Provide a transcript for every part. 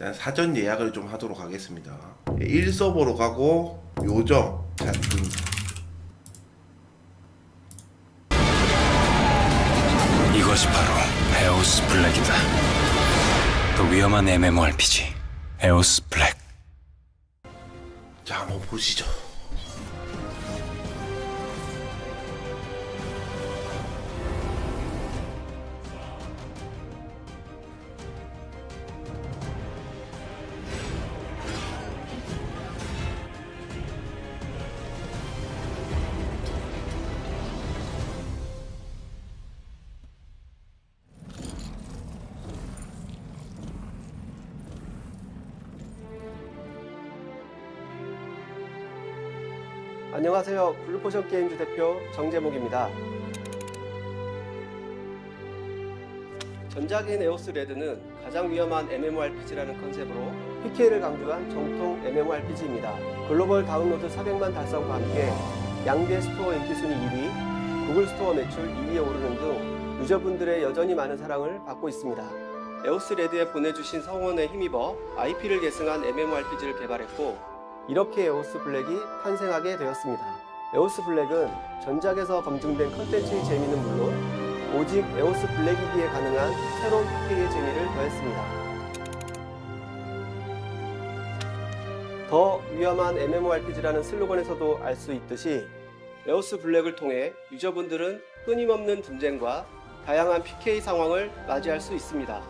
일단 사전 예약을 좀 하도록 하겠습니다. 1서버로 가고 요정 찾기. 이것이 바로 에오스 블랙이다. 그 위험한 MMORPG 에오스 블랙. 자, 한번 보시죠. 안녕하세요. 블루포션 게임즈 대표 정재목입니다. 전작인 에오스 레드는 가장 위험한 MMORPG라는 컨셉으로 PK를 강조한 정통 MMORPG입니다. 글로벌 다운로드 400만 달성과 함께 양대 스토어 인기 순위 1위, 구글 스토어 매출 2위에 오르는 등 유저분들의 여전히 많은 사랑을 받고 있습니다. 에오스 레드에 보내주신 성원에 힘입어 IP를 계승한 MMORPG를 개발했고 이렇게 에오스 블랙이 탄생하게 되었습니다. 에오스 블랙은 전작에서 검증된 컨텐츠의 재미는 물론 오직 에오스 블랙이기에 가능한 새로운 PK의 재미를 더했습니다. 더 위험한 MMORPG라는 슬로건에서도 알 수 있듯이 에오스 블랙을 통해 유저분들은 끊임없는 분쟁과 다양한 PK 상황을 맞이할 수 있습니다.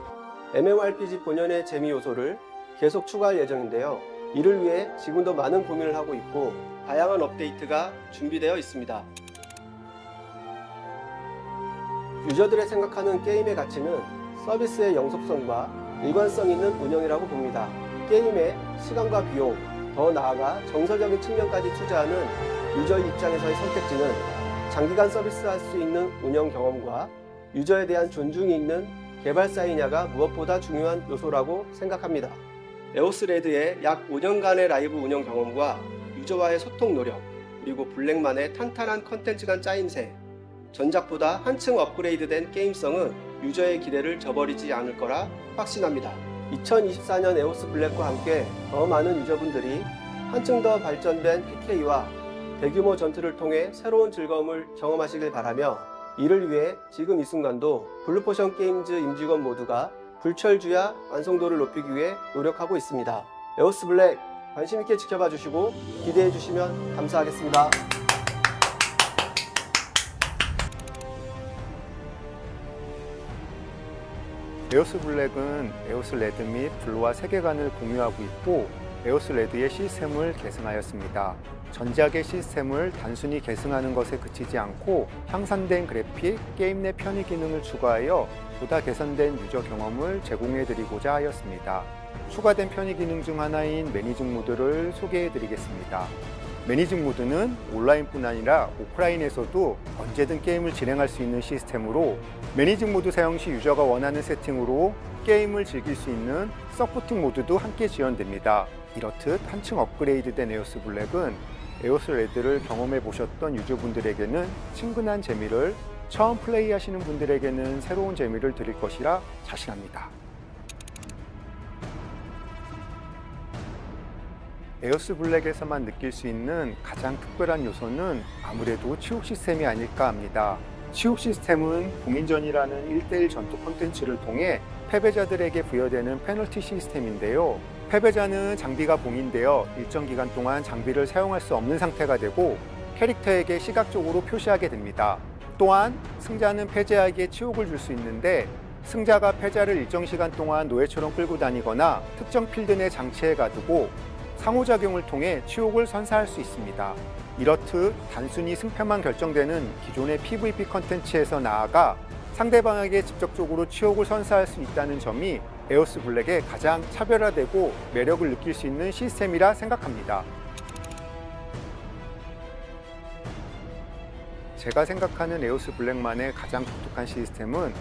MMORPG 본연의 재미 요소를 계속 추가할 예정인데요. 이를 위해 지금도 많은 고민을 하고 있고 다양한 업데이트가 준비되어 있습니다. 유저들의 생각하는 게임의 가치는 서비스의 영속성과 일관성 있는 운영이라고 봅니다. 게임의 시간과 비용, 더 나아가 정서적인 측면까지 투자하는 유저 입장에서의 선택지는 장기간 서비스할 수 있는 운영 경험과 유저에 대한 존중이 있는 개발사이냐가 무엇보다 중요한 요소라고 생각합니다. 에오스 레드의 약 5년간의 라이브 운영 경험과 유저와의 소통 노력, 그리고 블랙만의 탄탄한 컨텐츠 간 짜임새, 전작보다 한층 업그레이드된 게임성은 유저의 기대를 저버리지 않을 거라 확신합니다. 2024년 에오스 블랙과 함께 더 많은 유저분들이 한층 더 발전된 PK와 대규모 전투를 통해 새로운 즐거움을 경험하시길 바라며 이를 위해 지금 이 순간도 블루포션 게임즈 임직원 모두가 불철주야 완성도를 높이기 위해 노력하고 있습니다. 에오스 블랙 관심 있게 지켜봐 주시고 기대해 주시면 감사하겠습니다. 에오스 블랙은 에오스 레드 및 블루와 세계관을 공유하고 있고 에오스 레드의 시스템을 계승하였습니다. 전작의 시스템을 단순히 계승하는 것에 그치지 않고 향상된 그래픽, 게임 내 편의 기능을 추가하여 보다 개선된 유저 경험을 제공해 드리고자 하였습니다. 추가된 편의 기능 중 하나인 매니징 모드를 소개해 드리겠습니다. 매니징 모드는 온라인뿐 아니라 오프라인에서도 언제든 게임을 진행할 수 있는 시스템으로 매니징 모드 사용 시 유저가 원하는 세팅으로 게임을 즐길 수 있는 서포팅 모드도 함께 지원됩니다. 이렇듯 한층 업그레이드된 에오스 블랙은 에오스 레드를 경험해 보셨던 유저분들에게는 친근한 재미를 처음 플레이하시는 분들에게는 새로운 재미를 드릴 것이라 자신합니다. 에어스 블랙에서만 느낄 수 있는 가장 특별한 요소는 아무래도 치욕 시스템이 아닐까 합니다. 치욕 시스템은 봉인전이라는 1대1 전투 콘텐츠를 통해 패배자들에게 부여되는 페널티 시스템인데요. 패배자는 장비가 봉인되어 일정 기간 동안 장비를 사용할 수 없는 상태가 되고 캐릭터에게 시각적으로 표시하게 됩니다. 또한 승자는 패자에게 치욕을 줄 수 있는데 승자가 패자를 일정 시간 동안 노예처럼 끌고 다니거나 특정 필드 내 장치에 가두고 상호작용을 통해 치욕을 선사할 수 있습니다. 이렇듯 단순히 승패만 결정되는 기존의 PVP 컨텐츠에서 나아가 상대방에게 직접적으로 치욕을 선사할 수 있다는 점이 에오스 블랙의 가장 차별화되고 매력을 느낄 수 있는 시스템이라 생각합니다. 제가 생각하는 에오스 블랙만의 가장 독특한 시스템은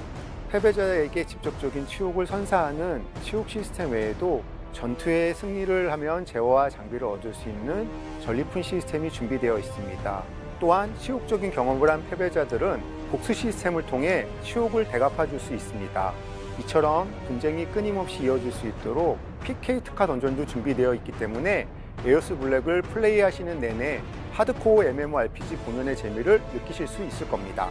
패배자에게 직접적인 치욕을 선사하는 치욕 시스템 외에도 전투에 승리를 하면 제어와 장비를 얻을 수 있는 전리품 시스템이 준비되어 있습니다. 또한 치욕적인 경험을 한 패배자들은 복수 시스템을 통해 치욕을 대갚아 줄 수 있습니다. 이처럼 분쟁이 끊임없이 이어질 수 있도록 PK 특화 던전도 준비되어 있기 때문에 에오스 블랙을 플레이하시는 내내 하드코어 MMORPG 본연의 재미를 느끼실 수 있을 겁니다.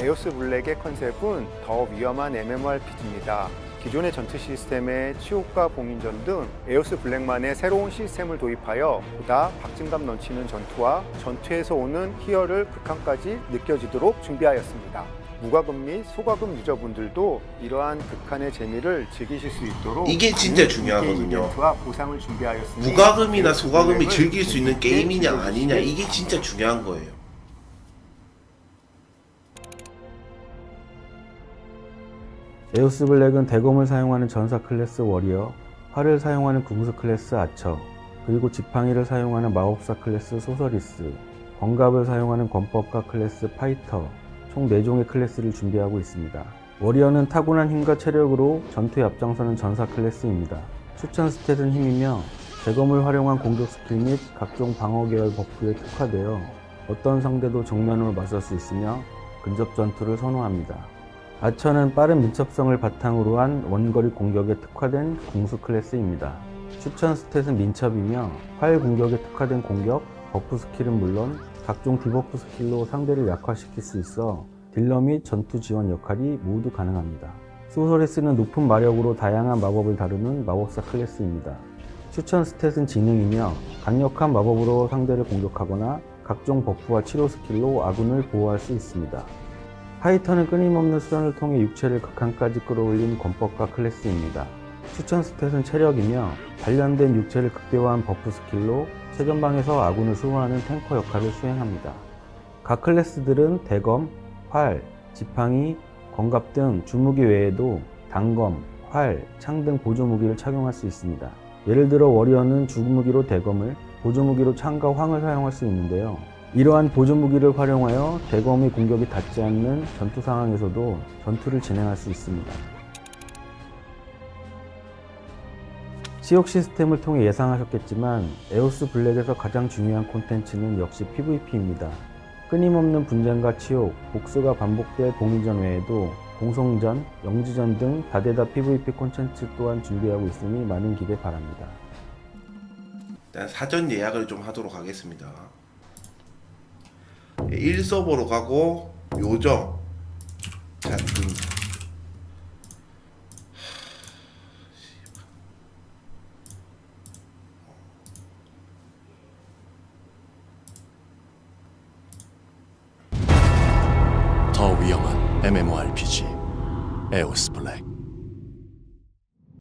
에오스 블랙의 컨셉은 더 위험한 MMORPG입니다. 기존의 전투 시스템의 치욕과 봉인전 등 에오스 블랙만의 새로운 시스템을 도입하여 보다 박진감 넘치는 전투와 전투에서 오는 희열을 극한까지 느껴지도록 준비하였습니다. 무과금 및 소과금 유저분들도 이러한 극한의 재미를 즐기실 수 있도록 이게 진짜 많은 중요하거든요. 이벤트와 보상을 준비하였으니 무과금이나 소과금이 즐길 수 있는 재밌게 게임이냐 아니냐 이게. 진짜 중요한 거예요. 에오스 블랙은 대검을 사용하는 전사 클래스 워리어, 활을 사용하는 궁수 클래스 아처, 그리고 지팡이를 사용하는 마법사 클래스 소서리스, 권갑을 사용하는 권법가 클래스 파이터, 총 4종의 클래스를 준비하고 있습니다. 워리어는 타고난 힘과 체력으로 전투에 앞장서는 전사 클래스입니다. 추천 스탯은 힘이며 대검을 활용한 공격 스킬 및 각종 방어 계열 버프에 특화되어 어떤 상대도 정면으로 맞설 수 있으며 근접 전투를 선호합니다. 아처는 빠른 민첩성을 바탕으로 한 원거리 공격에 특화된 공수 클래스입니다. 추천 스탯은 민첩이며 활 공격에 특화된 공격, 버프 스킬은 물론 각종 디버프 스킬로 상대를 약화시킬 수 있어 딜러 및 전투 지원 역할이 모두 가능합니다. 소설에쓰는 높은 마력으로 다양한 마법을 다루는 마법사 클래스입니다. 추천 스탯은 지능이며 강력한 마법으로 상대를 공격하거나 각종 버프와 치료 스킬로 아군을 보호할 수 있습니다. 파이터는 끊임없는 수련을 통해 육체를 극한까지 끌어올린 권법가 클래스입니다. 추천 스탯은 체력이며 단련된 육체를 극대화한 버프 스킬로 최전방에서 아군을 수호하는 탱커 역할을 수행합니다. 각 클래스들은 대검, 활, 지팡이, 권갑 등 주무기 외에도 단검, 활, 창 등 보조무기를 착용할 수 있습니다. 예를 들어 워리어는 주무기로 대검을, 보조무기로 창과 황을 사용할 수 있는데요. 이러한 보조무기를 활용하여 대검의 공격이 닿지 않는 전투 상황에서도 전투를 진행할 수 있습니다. 지옥 시스템을 통해 예상하셨겠지만 에오스 블랙에서 가장 중요한 콘텐츠는 역시 PVP입니다. 끊임없는 분쟁과 치욕, 복수가 반복될 봉인전 외에도 공성전, 영지전 등 다대다 PVP 콘텐츠 또한 준비하고 있으니 많은 기대 바랍니다. 일단 사전 예약을 좀 하도록 하겠습니다. 1서버로 가고 요정 자, 음. 더 위험한 MMORPG 에오스 블랙